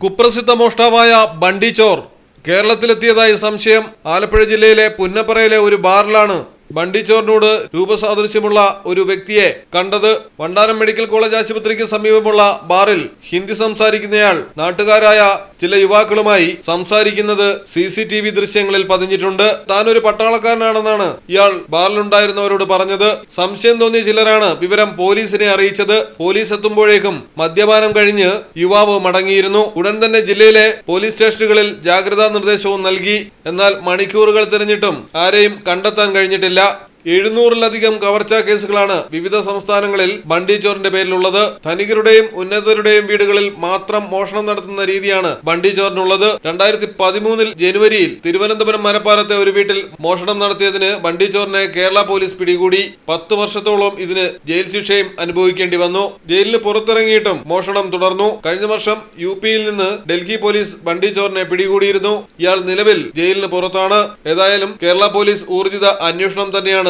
കുപ്രസിദ്ധ മോഷ്ടാവായ ബണ്ടി ചോർ കേരളത്തിലെത്തിയതായി സംശയം ആലപ്പുഴ ജില്ലയിലെ പുന്നപ്പറയിലെ ഒരു ബാറിലാണ് ബണ്ടി ചോറിനോട് രൂപസാദൃശ്യമുള്ള ഒരു വ്യക്തിയെ കണ്ടത് വണ്ടാനം മെഡിക്കൽ കോളേജ് ആശുപത്രിക്ക് സമീപമുള്ള ബാറിൽ ഹിന്ദി സംസാരിക്കുന്നയാൾ നാട്ടുകാരായ ചില യുവാക്കളുമായി സംസാരിക്കുന്നത് സി സി ടി വി ദൃശ്യങ്ങളിൽ പതിഞ്ഞിട്ടുണ്ട്. താൻ ഒരു പട്ടാളക്കാരനാണെന്നാണ് ഇയാൾ ബാറിലുണ്ടായിരുന്നവരോട് പറഞ്ഞത്. സംശയം തോന്നിയ ചിലരാണ് വിവരം പോലീസിനെ അറിയിച്ചത്. പോലീസ് എത്തുമ്പോഴേക്കും മദ്യപാനം കഴിഞ്ഞ് യുവാവ് മടങ്ങിയിരുന്നു. ഉടൻ തന്നെ ജില്ലയിലെ പോലീസ് സ്റ്റേഷനുകളിൽ ജാഗ്രതാ നിർദ്ദേശവും നൽകി. എന്നാൽ മണിക്കൂറുകൾ തിരഞ്ഞിട്ടും ആരെയും കണ്ടെത്താൻ കഴിഞ്ഞിട്ടില്ല. la എഴുന്നൂറിലധികം കവർച്ചാ കേസുകളാണ് വിവിധ സംസ്ഥാനങ്ങളിൽ ബണ്ടി ചോറിന്റെ പേരിലുള്ളത്. ധനികരുടെയും ഉന്നതരുടെയും വീടുകളിൽ മാത്രം മോഷണം നടത്തുന്ന രീതിയാണ് ബണ്ടി ചോറിനുള്ളത് രണ്ടായിരത്തി പതിമൂന്നിൽ ജനുവരിയിൽ തിരുവനന്തപുരം മനപ്പാലത്തെ ഒരു വീട്ടിൽ മോഷണം നടത്തിയതിന് ബണ്ടി ചോറിനെ കേരള പോലീസ് പിടികൂടി. പത്ത് വർഷത്തോളം ഇതിന് ജയിൽ ശിക്ഷയും അനുഭവിക്കേണ്ടി വന്നു. ജയിലിന് പുറത്തിറങ്ങിയിട്ടും മോഷണം തുടർന്നു. കഴിഞ്ഞ വർഷം യു പിയിൽ നിന്ന് ഡൽഹി പോലീസ് ബണ്ടി ചോറിനെ പിടികൂടിയിരുന്നു. ഇയാൾ നിലവിൽ ജയിലിന് പുറത്താണ്. ഏതായാലും കേരള പോലീസ് ഊർജിത അന്വേഷണം തന്നെയാണ്